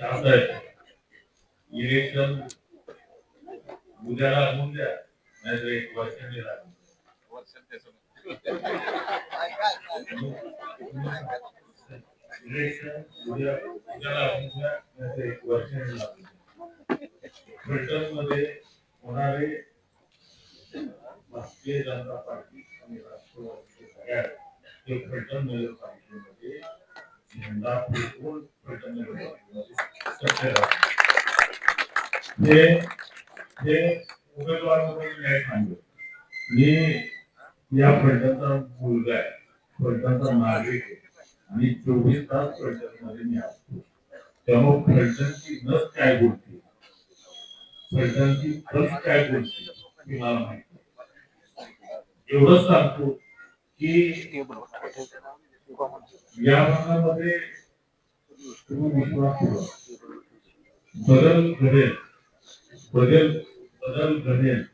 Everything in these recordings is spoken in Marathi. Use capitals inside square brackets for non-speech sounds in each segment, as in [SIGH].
शासक इलेक्शन उद्याला होऊन द्या नाहीतर एक वर्षाने लागून इलेक्शन उद्या उद्याला द्या नाहीतर एक वर्षाने लागून द्या. ब्रिटनमध्ये होणारे भारतीय जनता पार्टी आणि राष्ट्रवादी सगळ्या ते ब्रिटन नगरपालिकेमध्ये उमेदवार म्हणून मी या फलटणचा मुलगा आहे फलटणचा नागरिक आहे आणि चोवीस तास फलटणमध्ये मी असतो त्यामुळे फलटणची नस काय बोलते फलटणची खस काय बोलते हे मला माहिती एवढंच सांगतो की या भागामध्ये बदल घडेल. बदल बदल घडेल.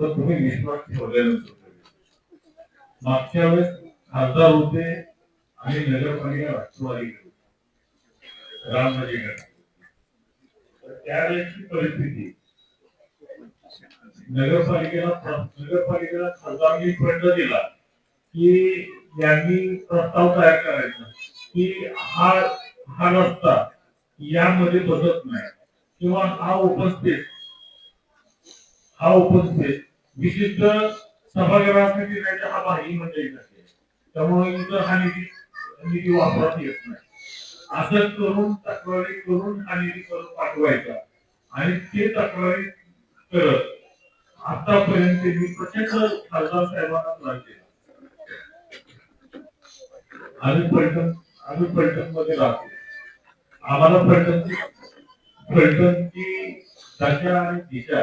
तर तुम्ही विश्वास ठेवल्यानंतर मागच्या वेळेस खासदार होते आणि नगरपालिका राष्ट्रवादी होती. रामराजे त्यावेळेसची परिस्थिती. नगरपालिकेला नगरपालिकेला खासदारांनी फंड दिला. की यांनी प्रस्ताव तयार करायचा की हा हा रस्ता यामध्ये बसत नाही. किंवा हा उपस्थित हा उपस्थित विशिष्ट सभागृहासाठी नाही हा बाही म्हणजे त्यामुळे इतर हा निधी निधी वापरात येत नाही. असं करून तक्रारी करून हा निधी करून पाठवायचा. आणि ते तक्रारी करत आतापर्यंत मी प्रत्येक खासदार साहेबांना त्रास दिला आम्ही पर्यटन आम्ही पर्यटनमध्ये राहतो. आम्हाला फलटणची फलटणची दशा आणि दिशा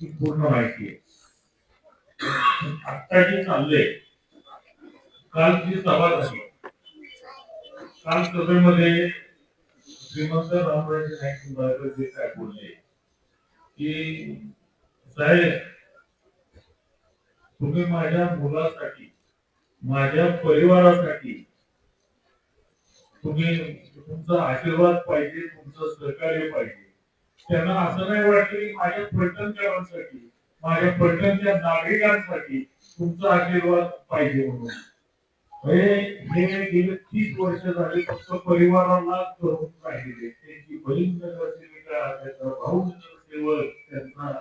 ही पूर्ण माहिती आहे. आत्ता जे चालले काल जी सभा झाली काल सभेमध्ये श्रीमंत रामराजे नाईक जे काय बोलले की साहेब तुम्ही माझ्या मुलासाठी माझ्या परिवारासाठी तुम्ही तुमचा आशीर्वाद पाहिजे तुमचं सहकार्य पाहिजे. त्यांना असं नाही वाटलं की माझ्या फलटणकरांसाठी माझ्या फलटणच्या नागरिकांसाठी तुमचा आशीर्वाद पाहिजे म्हणून. हे गेले तीस वर्ष झाले फक्त परिवाराला करून राहिले. त्यांची बहीण नगरसेविका त्यांचा भाऊ नगरसेवक त्यांना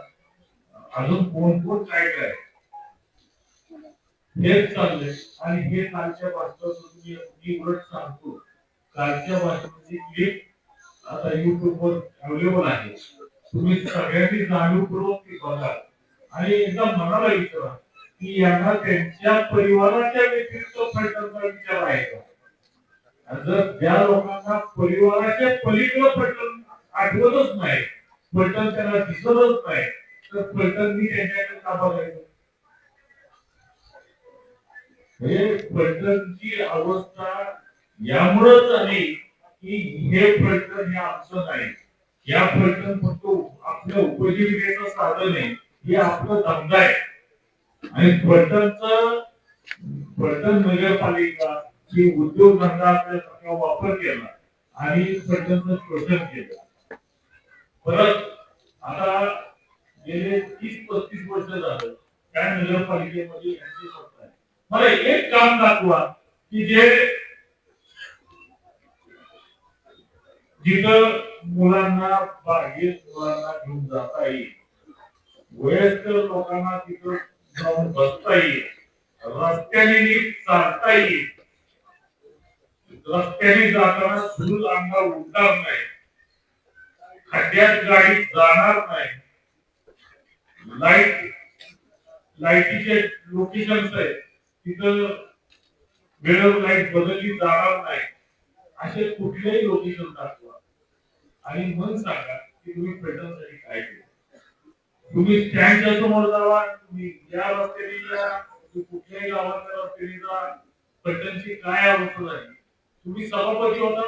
अजून कोण कोण काय काय. हेच चाललंय. आणि हे कालच्या भाषणातून तुम्ही मी उलट सांगतो. कालच्या भाषणाची क्लिप आता युट्यूब वर अवेलेबल आहे तुम्ही सगळ्यांनी जाणीवपूर्वक ती बघा. आणि एकदा मनाला विचारा की यांना त्यांच्या परिवाराच्या व्यतिरिक्त फलटणचा विचार आहे का? जर ज्या लोकांना परिवाराच्या पलीकडे फलटण आठवतच नाही फलटण त्यांना दिसतच नाही तर फलटणनी त्यांच्याकडे ताबा घ्यायचा हे म्हणजे फलटणची अवस्था यामुळेच आहे की हे फलटण हे आमचं नाही. या फलटण फक्त आपल्या उपजीविकेचं साधन आहे. हे आपलं धंदा आहे. आणि फलटणचं फलटण नगरपालिका ही उद्योगधंदा आपल्या वापर केला आणि फलटणचं शोषण केलं. परत आता गेले तीस पस्तीस वर्ष झालं. त्या नगरपालिकेमध्ये यांची सत्ता आहे. मला एक काम दाखवा की जे जिथं मुलांना बाहेर मुलांना घेऊन जाता येईल. वयस्कर लोकांना तिथं जाऊन बसता येईल. रस्त्याने नीट चालता येईल. रस्त्याने जाताना धूळ अंगा उडणार नाही. खड्ड्यात गाडी जाणार नाही. लाइट लाईटीचे लोकेशन आहेत. तिथं वेळेवर लाइट बदलली जाणार नाही. असे कुठलेही लोकेशन दाखवा आणि मग सांगा की तुम्ही पर्यटनसाठी काय केलं? तुम्ही स्टँडच्या समोर जावा तुम्ही या रस्त्याने जा तुम्ही कुठल्याही गावाच्या रस्त्याने जा पर्यटनची काय अवस्था झाली? तुम्ही सभापती होता.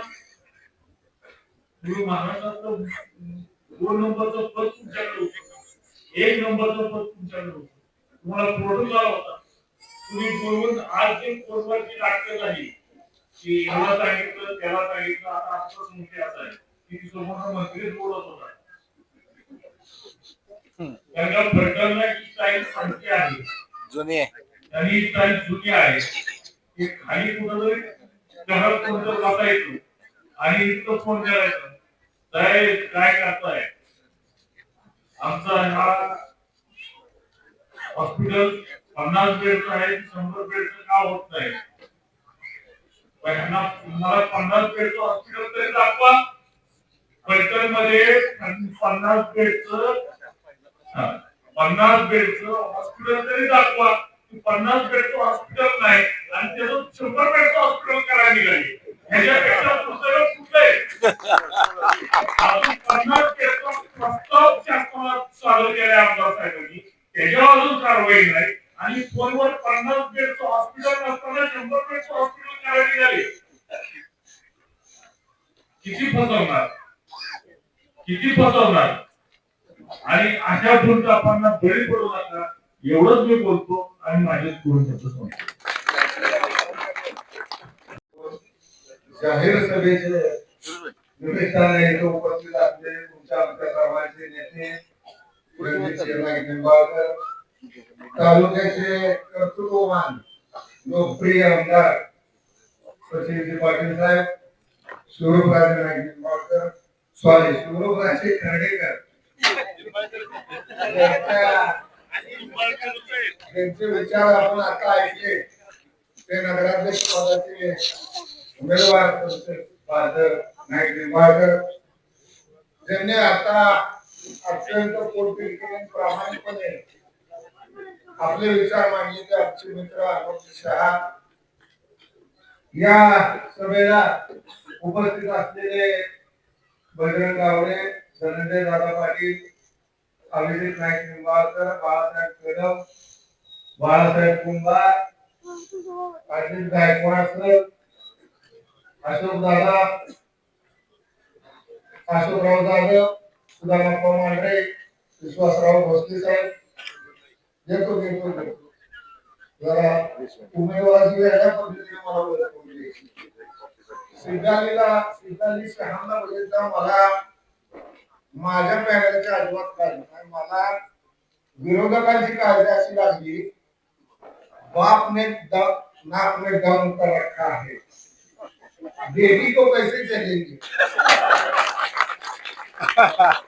तुम्ही महाराष्ट्रातलं दोन नंबरचं पद तुमच्याकडे होतं. एक नंबरचं पद तुमच्याकडे होतं. तुम्हाला प्रोटोकॉल होता. तुम्ही बोलून आज जे कोर्टवरची नाटकं झाली की याला सांगितलं त्याला सांगितलं आता आमचं मुख्य असं आहे. त्यांना स्टाईल सांगते आहे जुनी आहे. आणि स्टाईल जुनी आहे खाली कुठंतरी कोणतं आणि इतकं फोन करायचं काय काय करताय आमचा हा हॉस्पिटल पन्नास बेडचं आहे शंभर बेडचं का होत नाही मला पन्नास बेडचं हॉस्पिटल पन्नास बेडचं पन्नास बेडचं हॉस्पिटल तरी दाखवा. पन्नास बेडचं हॉस्पिटल नाही आणि त्याचं शंभर बेडचं हॉस्पिटल करायला निघाली. ह्याच्यापेक्षा पुस्तक कुठे अजून पन्नास बेडचा प्रस्ताव शासनात चालू केला आमदार साहेबांनी. त्याच्यावर अजून कारवाई नाही. आणि फोनवर पन्नास बेडचं हॉस्पिटल नसताना शंभर बेडचं हॉस्पिटल करायला निघाले. किती फसवणार किती फसवणार आणि अशा भूलथापांना बळी पडू नका. एवढंच मी बोलतो आणि माझे दोन शब्द संपतो जाहीर सभेचे निमित्ताने इथं उपस्थित असलेले तुमच्या आमच्या सर्वांचे नेते निंबाळकर तालुक्याचे कर्तृत्ववान लोकप्रिय आमदार सचिनजी पाटील साहेब शिवरूपराजे नाईक सॉरी शिवरूपराजे खर्डेकर. त्यांच्या- त्यांचे विचार आपण आता ऐकले. ते नगराध्यक्ष पदाचे उमेदवार फादर नाईक निंबाळकर. ज्यांनी आता अत्यंत पोटतिडकीने प्रामाणिकपणे आपले विचार मांडले ते आमचे मित्र अनोख शहा. या सभेला उपस्थित असलेले बजरंग गावडे धनंजय दादा पाटील अभिजित नाईक निंबाळकर बाळासाहेब कदम बाळासाहेब कुंभार अजित गायकवाड सर अशोक दादा अशोकराव जाधव सुधाराप्पा मांढरे विश्वासराव भोसले साहेब येतो घेतो उमेदवार जी आहे ना पद्धतीने मला ओळख करून द्यायची. सिद्धालीला सिद्धाली शहांना बघितला मला माझ्या पॅनलच्या अजिबात काळजी नाही. मला विरोधकांची काळजी अशी लागली बाप ने नाक में दम कर रखा है बेटी को कैसे चलेंगे. [LAUGHS]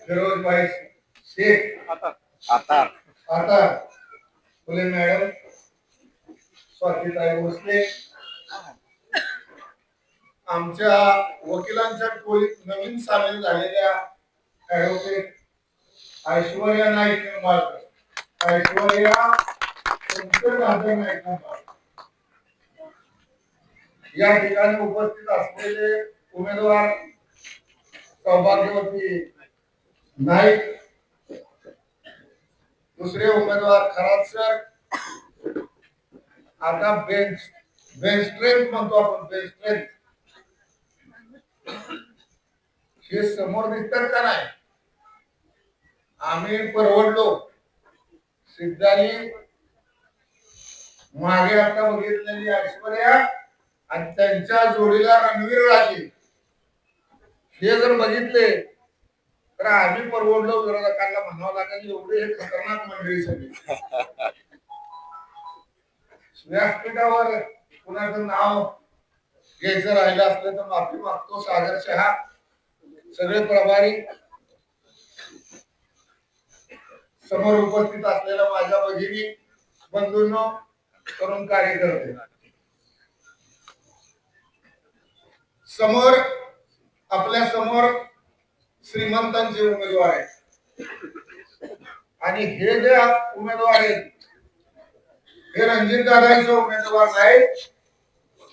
फिरोज भाई शेख. आता आता. आता फुले मॅडम स्वातीताई भोसले आमच्या वकिलांच्या टोळीत नवीन सामील झालेल्या ऍडव्होकेट ऐश्वर्या नाईक निंबाळकर ऐश्वर्या शंकर राजा नाईक निंबाळकर या ठिकाणी उपस्थित असलेले उमेदवार सौभाग्यवती नाईक दुसरे उमेदवार खरात सर. आता बेंच बेंच स्ट्रेंथ म्हणतो आपण बेंच स्ट्रेंथ हे समोर दिसतात का नाही? आम्ही परवडलो. सिद्धाली मागे आता बघितलेली ऐश्वर्या आणि त्यांच्या जोडीला रणवीर राजे. हे जर बघितले तर आम्ही परवडलो विरोधकांना म्हणावं लागेल एवढी हे खतरनाक मंडळी सगळी. व्यासपीठावर कुणाचं नाव घ्यायचं राहिलं असलं तर माफी मागतो. सागर शहा सगळे प्रभारी समोर उपस्थित असलेल्या माझ्या भगिनी बंधूंनो तरुण कार्यकर्ते. समोर आपल्यासमोर श्रीमंतांचे उमेदवार आहेत. आणि हे जे उमेदवार आहेत हे रणजित दादांचे उमेदवार नाहीत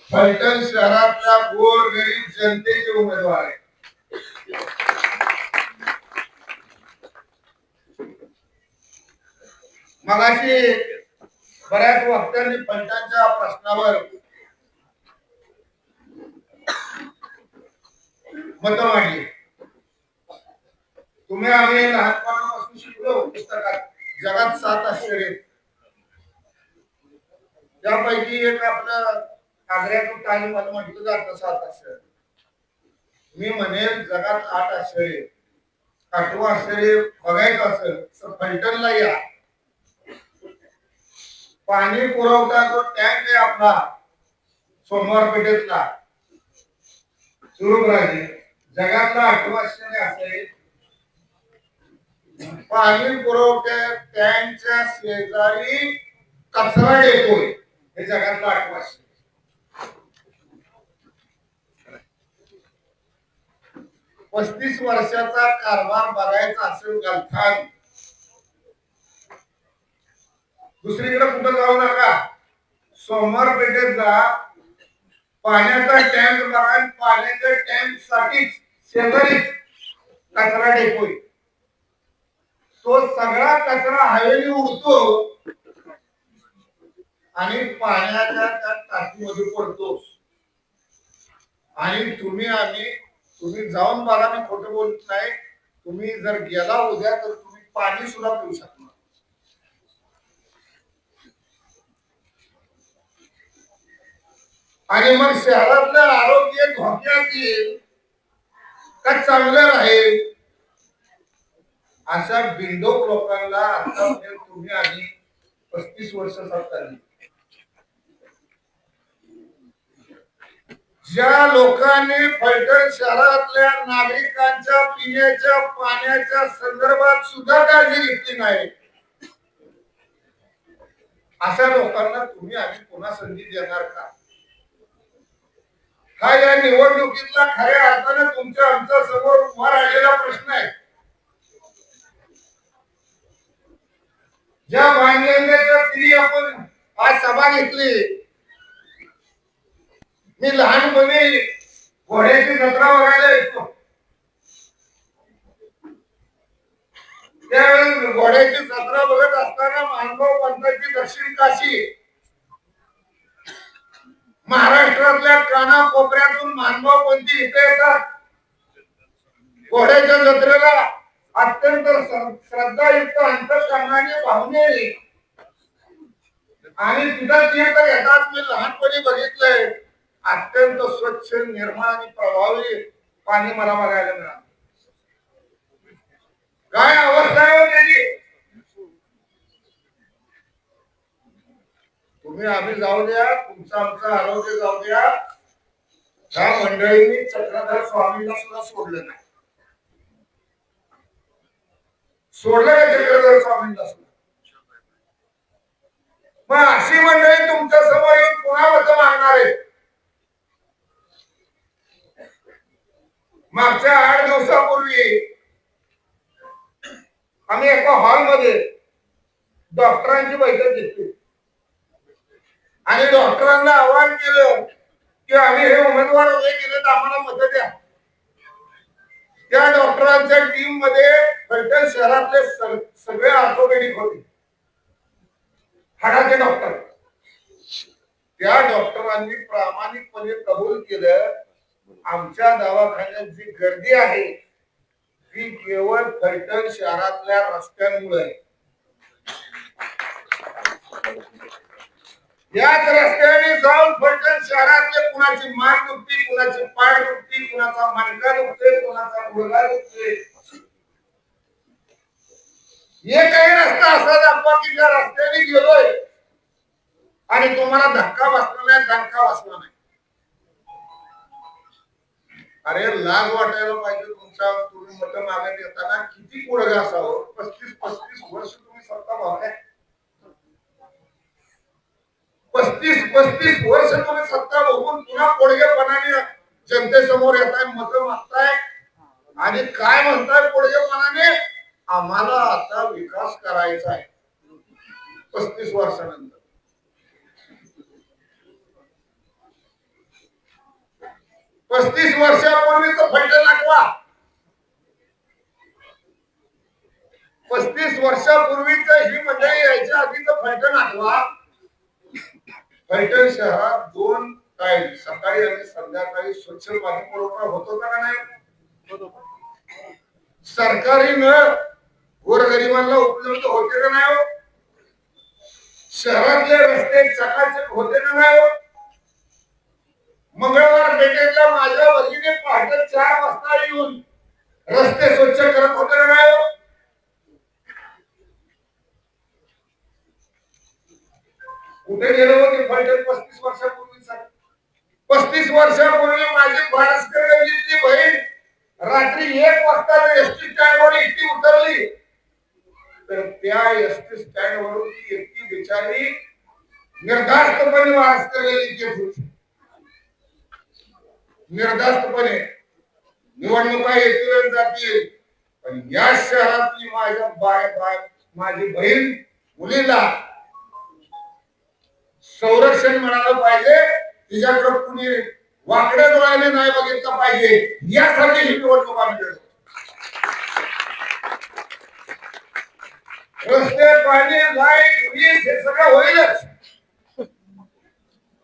फलटण शहरातल्या गोर गरीब जनतेचे उमेदवार आहेत. मगाशी बऱ्याच वक्त्यांनी पंचांच्या प्रश्नावर मत मांडली. तुम्ही आम्ही लहानपणापासून शिकलो पुस्तकात. जगात सात आश्चर्य. त्यापैकी एक आपलं आग्र्यातून टाळी मला म्हटलं जातं सात आश्चर्य. मी म्हणेल जगात आठ आश्चर्य. आठवं आश्चर्य बघायचं असेल तर फलटणला या. पाणी पुरवठा जो टँक आहे आपला सोमवार पेठेतला सुरुराजे जगातला आठवं आश्चर्य असेल पाणी पुरवठ्या त्यांच्या शेजारी कचरा येतोय हे जगातलं आठवं पस्तीस वर्षाचा कारभार बघायचा असेल गलथान. दुसरीकडे कुठं जाऊ नका. सोमवार पेठेत जा पाण्याचा टँक बघा पाण्याच्या टँक साठीच शेजारीच कचरा डेपोय तो सगळा कचरा हवेली उडतो आणि पाण्याच्या त्या टाकीमध्ये पडतो. आणि तुम्ही आम्ही तुम्ही जाऊन बघा मी खोटं बोलत नाही. तुम्ही जर गेला उद्या तर तुम्ही पाणी सुद्धा पिऊ शकणार. आणि मग शहरातलं आरोग्य धोक्यात येईल का चांगलं राहील? अशा बिंडोक लोकांना आता म्हणजे तुम्ही आधी पस्तीस वर्ष साकारली ज्या लोकांनी फलटण शहरातल्या नागरिकांच्या पिण्याच्या पाण्याच्या संदर्भात सुद्धा काळजी घेतली नाही अशा लोकांना तुम्ही आम्ही पुन्हा संधी देणार का? हा या निवडणुकीतला खऱ्या अर्थानं तुमच्या आमच्यासमोर उभा राहिलेला प्रश्न आहे. ज्या बांधलेल्या आपण आज सभा घेतली मी लहानपणी घोड्याची जत्रा बघायला येतो. त्यावेळेस घोड्याची जत्रा बघत असताना मानगाव पंथाची दक्षिण काशी महाराष्ट्रातल्या काना कोपऱ्यातून मानगाव पंथी इथे येतात. घोड्याच्या जत्रेला अत्यंत श्रद्धायुक्त अंतकरणाने पाहुणे आणि तिथं तीर्थ येतात. मी लहानपणी बघितलंय. अत्यंत स्वच्छ निर्मळ आणि प्रभावी पाणी मला बघायला मिळालं. काय अवस्था आहे हो त्याची? तुम्ही आम्ही जाऊ द्या. तुमचं आमचं आरोग्य जाऊ द्या. त्या मंडळींनी चक्रधर स्वामींना सुद्धा सोडलं नाही. सोडलं का चक्रधर स्वामींना मग अशी मंडळी तुमच्यासमोर येऊन पुन्हा मत मागणार आहे मागच्या आठ दिवसापूर्वी आम्ही एका हॉलमध्ये डॉक्टरांची बैठक घेतली. आणि डॉक्टरांना आवाहन केलं की आम्ही हे उमेदवार उभे केले तर आम्हाला मत द्या. त्या डॉक्टरांच्या टीममध्ये फलटण शहरातले सगळे ऑर्थोपेडिक होते. हाडाचे डॉक्टर त्या डॉक्टरांनी प्रामाणिकपणे कबूल केलं आमच्या दवाखान्यात जी गर्दी आहे ती केवळ फलटण शहरातल्या रस्त्यांमुळे. याच रस्त्याने जाऊन फलटण शहरातले कुणाची मान दुखते कुणाची पाय दुखते कुणाचा मणका दुखते कुणाचा मुलगा दुखते. हे काही रस्ता असा दाखवा की त्या रस्त्याने गेलोय आणि तुम्हाला धक्का बसला नाही धक्का बसला नाही. अरे लाज वाटायला पाहिजे तुमच्या तुम्ही मत मागत येताना किती पुढे असावं पस्तीस पस्तीस वर्ष तुम्ही सत्ता भावताय पस्तीस पस्तीस वर्ष तुम्ही सत्ता बघून पुन्हा कोडगेपणाने जनतेसमोर येताय मत मागताय. आणि काय म्हणताय कोडगेपणाने आम्हाला आता विकास करायचा आहे. पस्तीस वर्षानंतर. पस्तीस वर्षापूर्वीच फंड दाखवा. पस्तीस वर्षापूर्वीच ही मंडळी यायच्या आधीच फंड दाखवा. फलटण शहरात दोन टाइम सकाळी आणि संध्याकाळी स्वच्छ पाणी पुरवठा होतो का नाही? सरकारी नळ गोरगरिबांना उपलब्ध होते का नाही हो? शहरातले रस्ते चकाचक होते का नाही हो? मंगळवार पेठेतल्या माझ्या भगिनी पहाटे चार वाजता येऊन रस्ते स्वच्छ करत होते का नाही हो? कुठे गेलो होते फलटण पस्तीस वर्षापूर्वी पस्तीस वर्षापूर्वी माझी बाळास्कर गल्लीतली बहीण रात्री एक वाजता एस टी स्टँड वर एकटी उतरली. तर त्या एस टी स्टँड वरून ती एकटी बिचारी निर्धास्तपणे भास्कर गल्लीत येत होती निर्धास्तपणे. निवडणुका येतील जातील. पण या शहरातली माझ्या बाय बाय माझी बहीण मुलीला संरक्षण मिळालं पाहिजे. तिच्याकडे कुणी वाकडे डोळ्याने नाही बघितलं पाहिजे. यासाठी ही निवडणूक आम्ही लढतो. रस्ते पाणी लाइट वीज हे सगळं होईलच.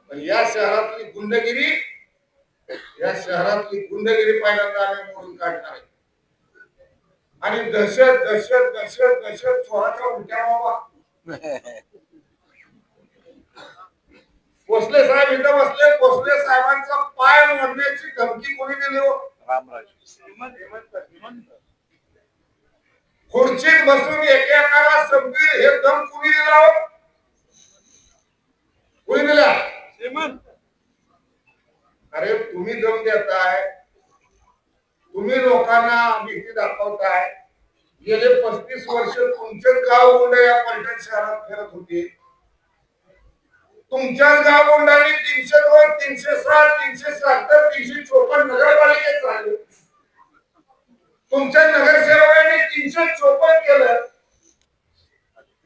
पण या शहरातली गुंडगिरी या शहरातली गुंडगिरी पहिल्यांदा आम्ही मोडून काढणार आहे. आणि दहशत दहशत दहशत दहशत चोराच्या उलट्या बाबा [LAUGHS] भोसले साहेब इथं बसले भोसले साहेबांचा पाय मोडण्याची धमकी कोणी दिली हो? खुर्चीत बसून एकेकाला संपतील हे दम कुणी दिला हो? कुणी दिला? अरे तुम्ही दम देताय. तुम्ही लोकांना भीती दाखवताय. गेले पस्तीस वर्ष तुमचेच गाव गुंड या पलटण शहरात फिरत होते. तुमच्या गाव तीनशे दोन तीनशे साठ तीनशे सत्तर तीनशे चोपन्न नगरपालिकेत झाले. तुमच्या नगरसेवकांनी तीनशे चोपन्न केलं.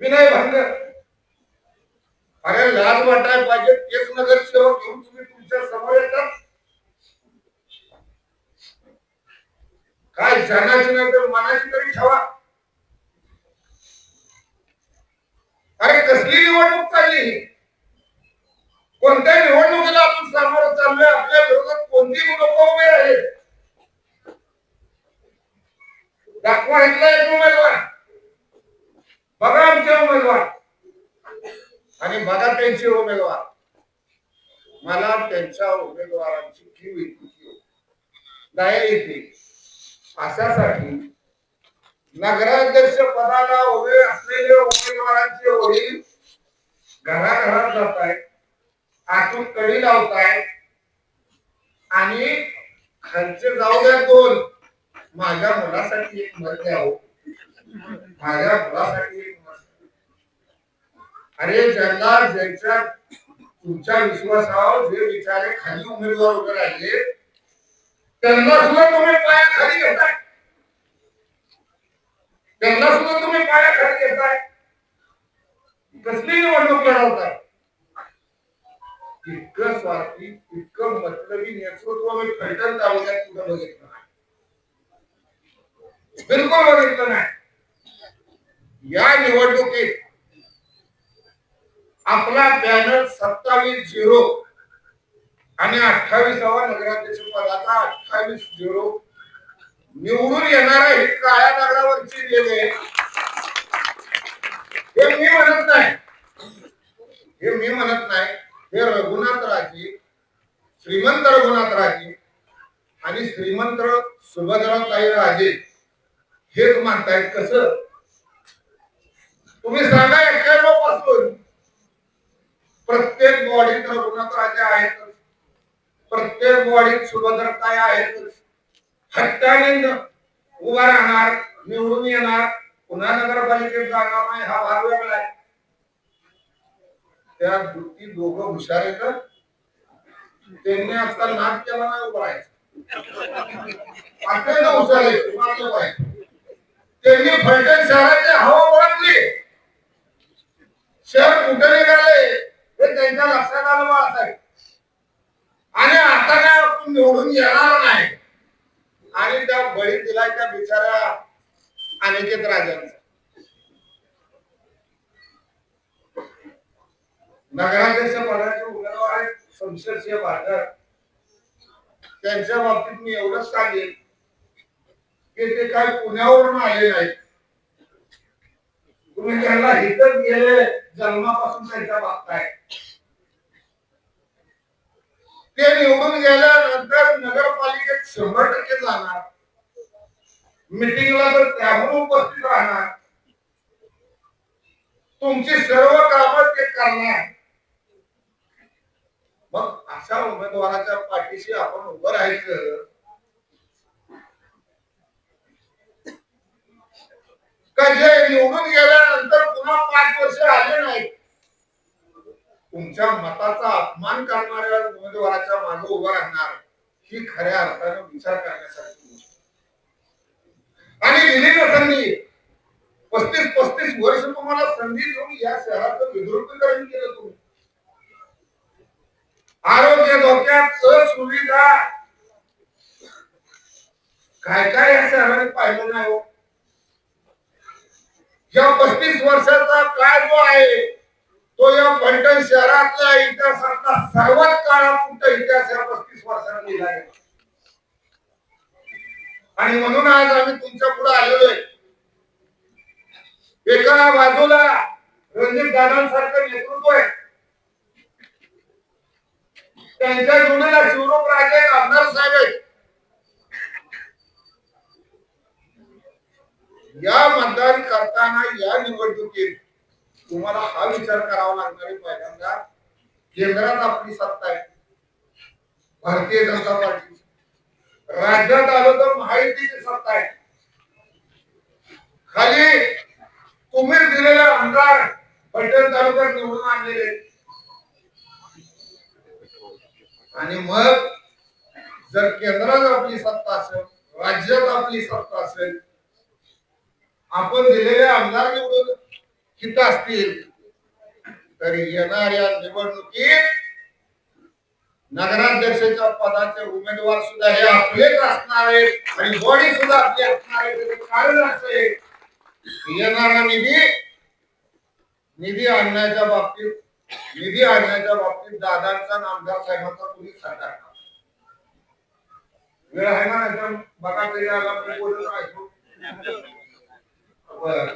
विनय भंग अरे लाज वाटायला पाहिजे. तेच नगरसेवक घेऊन तुम्ही तुमच्यासमोर येतात. काय जनाची नाही तर मनाची तरी ठेवा. अरे कसली निवडणूक चालली कोणत्याही कोणत्या निवडणुकीला आपण सामोरं चाललोय आपल्या विरोधात कोणती लोक उभे आहेत. दाखवा इथला एक उमेदवार. बघा आमचे उमेदवार. आणि बघा त्यांचे उमेदवार. मला त्यांच्या उमेदवारांची किव येते नाही येते अशासाठी नगराध्यक्ष पदाला उभे असलेले उमेदवारांचे वडील घराघरात जात आहेत आतून कडी लावताय. आणि खालचे जाऊ द्या दोन. माझ्या मुलासाठी एक मत द्यावं हो. माझ्या मुलासाठी एक मत अरे ज्यांना ज्यांच्या तुमच्या विश्वासावर जे विचारे खाली उमेदवार उभे राहिले त्यांना सुद्धा तुम्ही पाया खाली घेताय. त्यांना सुद्धा तुम्ही पाया खाली घेताय. कसली निवडणूक लढवताय? इतकं स्वार्थी इतकं मतलबी नेतृत्व मी फलटण तालुक्यात कुठं बघितलं नाही. बिलकुल बघितलं नाही. या निवडणुकीत आपला बॅनर सत्तावीस झिरो आणि अठ्ठावीसावा नगराध्यक्ष पदाचा अठ्ठावीस झिरो निवडून येणारा हे काळ्या दगडावरची रेल्वे हे मी म्हणत नाही. हे मी म्हणत नाही. हे रघुनाथ राजे श्रीमंत रघुनाथ राजे आणि श्रीमंत सुभद्राताई राजे हेच म्हणतायत कसं? तुम्ही सांगा एक्क्याण्णवपासून प्रत्येक बॉडीत रघुनाथ राजे आहेतच प्रत्येक बॉडीत सुभद्रताई आहेतच हट्टाने उभा राहणार निवडून येणार पुन्हा नगरपालिकेत जाणार नाही हा भाग वेगळा आहे. त्या ती दोघं हुशार आहेत त्यांनी आता नाच केला नाही उभा आहे ना हुशार आहे त्यांनी फलटण शहराचे हवा ओळखली शहर कुठे निघाले हे त्यांच्या लक्षात आलं असावे आणि आता काय आपण निवडून येणार नाही. आणि त्या बळी दिला त्या बिचाऱ्या अनिकेत राजांचा. नगराध्यक्ष पदाचे उमेदवार आहेत शमशेरसिंह भाकर त्यांच्या बाबतीत मी एवढंच सांगेन की ते काय पुण्यावरून आले नाहीत तुम्ही त्यांना हितच गेले जन्मापासून त्यांच्या बघताय ते निवडून गेल्यानंतर नगरपालिकेत शंभर टक्के जाणार. मिटिंगला तर त्याहून उपस्थित राहणार. तुमची सर्व कामं ते करणार. मग अशा उमेदवाराच्या पाठीशी आपण उभं राहायचं. का जे निवडून गेल्यानंतर पुन्हा पाच वर्ष आले नाही तुमच्या मताचा अपमान करणाऱ्या उमेदवाराच्या मागे उभं राहणार ही खऱ्या अर्थानं विचार करण्यासाठी आणि दिली ना संधी. पस्तीस पस्तीस वर्ष तुम्हाला संधी देऊन या शहराचं विद्रुपीकरण केलं तुम्ही. आरोग्य धोक्यात सुविधा काय काय या शहराने पाहिलं नाही हो? या पस्तीस वर्षाचा काय जो आहे तो या फलटण शहरातल्या इतिहासातला सर्वात काळापुरता इतिहास या पस्तीस वर्षात लिहिला आहे. आणि म्हणून आज आम्ही तुमच्यापुढे आलेलो आहे. एका बाजूला रणजित दादांसारखं नेतृत्व आहे. त्यांच्या जोडीला शिवरूप राजे आमदार साहेब आहेत. या मतदान करताना या निवडणुकीत तुम्हाला हा विचार करावा लागणार आहे पहिल्यांदा. केंद्रात आपली सत्ता आहे. भारतीय जनता पार्टी. राज्यात आलो तर महायुतीची सत्ता आहे. खाली तुम्ही दिलेले आमदार पैठण तालुक्यात निवडून आणलेले आणि मग जर केंद्रात आपली सत्ता असेल राज्यात आपली सत्ता असेल आपण दिलेले आमदार निवडून किती असतील तर येणाऱ्या निवडणुकीत नगराध्यक्षाच्या पदाचे उमेदवार सुद्धा हे आपलेच असणार आहेत आणि बॉडी सुद्धा आपली असणार आहे कारण असं येणारा निधी निधी आणण्याच्या बाबतीत निधी आणण्याच्या बाबतीत दादांचा आणि आमदार साहेबांचा तुम्ही सरकार वेळ आहे ना नाहीतर बघा तरी आला मी बोलत राहायचो बरं.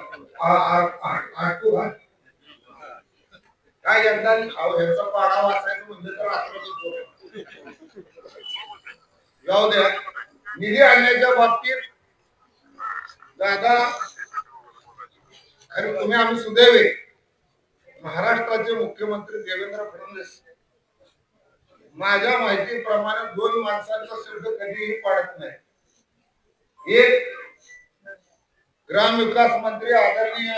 काय यंदा ह्याचा पाडा वाचायचं म्हणजे तर रात्रभर जाऊ द्या. निधी आणण्याच्या बाबतीत दादा अरे तुम्ही आम्ही सुदैवे महाराष्ट्राचे मुख्यमंत्री देवेंद्र फडणवीस. माझ्या माहितीप्रमाणे दोन माणसांचा शुल्क कधीही पाडत नाही. एक ग्रामविकास मंत्री आदरणीय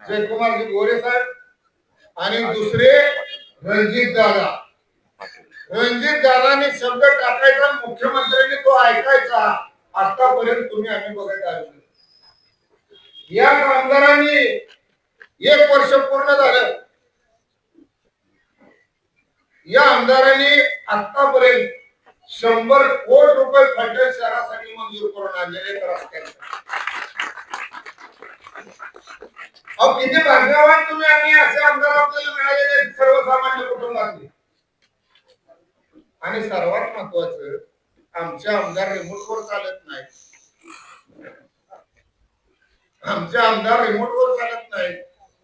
जयकुमारजी गोरे साहेब आणि दुसरे रणजित दादा. रणजित दादाने शब्द टाकायचा मुख्यमंत्र्यांनी तो ऐकायचा. आतापर्यंत तुम्ही आम्ही बघत आलो या आमदारांनी एक वर्ष पूर्ण झालं. या आमदारांनी आतापर्यंत शंभर कोट रुपये फलटण शहरासाठी मंजूर करून आणलेले रस्त्याचे किती भाग्यवान तुम्ही आणि असे आमदार आपल्याला मिळालेले आहेत सर्वसामान्य कुटुंबातले. आणि सर्वात महत्वाचं आमचे आमदार रिमोट वर चालत नाही आमचे आमदार रिमोट वर चालत नाही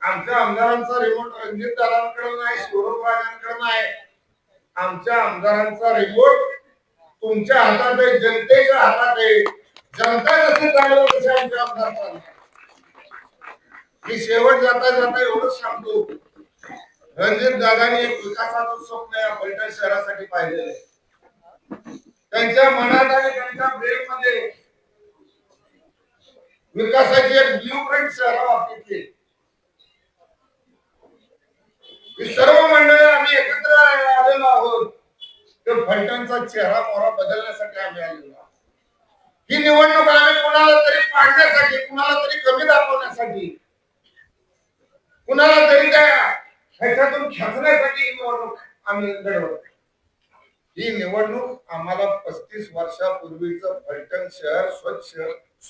आमच्या आमदारांचा रिमोट रणजित दादांकडे नाही शिवरूप राजांकडे नाही. आमच्या आमदारांचा रिमोट तुमच्या हातात आहे जनतेच्या हातात आहे. जनता जसे चालवलं तसे आमच्या आमदार चालतात मी शेवट जाता जाता एवढंच सांगतो. रणजित दादांनी एक विकासाचं स्वप्न या फलटण शहरासाठी पाहिलेलं आहे. त्यांच्या मनात आणि त्यांच्या ब्रेन मध्ये विकासाची एक ब्ल्यू प्रिंट शहरा बाबतीतली ही सर्व मंडळी आम्ही एकत्र आलेलो आहोत. तर फलटणचा चेहरा मोहरा बदलण्यासाठी आम्ही आलेलो आहोत. ही निवडणूक आम्ही कुणाला तरी पाडण्यासाठी कुणाला तरी कमी दाखवण्यासाठी कुणाला तरी काय ह्याच्यातून खेचण्यासाठी ही निवडणूक आम्ही लढवतो ही निवडणूक आम्हाला पस्तीस वर्षापूर्वीच फलटण शहर स्वच्छ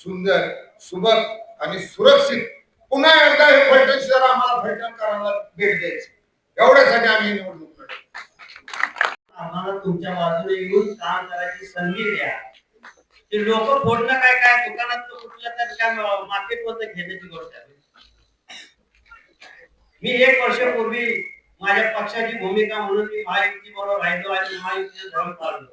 सुंदर सुबक आणि सुरक्षित पुन्हा एकदा हे फलटण शहर आम्हाला फलटणकरांना भेट द्यायची. एवढ्यासाठी आम्ही निवडणूक आम्हाला तुमच्या बाजूने येऊन काम करायची संधी द्या. ते लोक फोडणं काय काय? दुकानात कुठल्या तर काय मार्केटमध्ये घेण्याची गोष्ट आहे. मी एक वर्षापूर्वी माझ्या पक्षाची भूमिका म्हणून मी महायुती बरोबर राहिलो आणि महायुतीचं धर्म पाळलो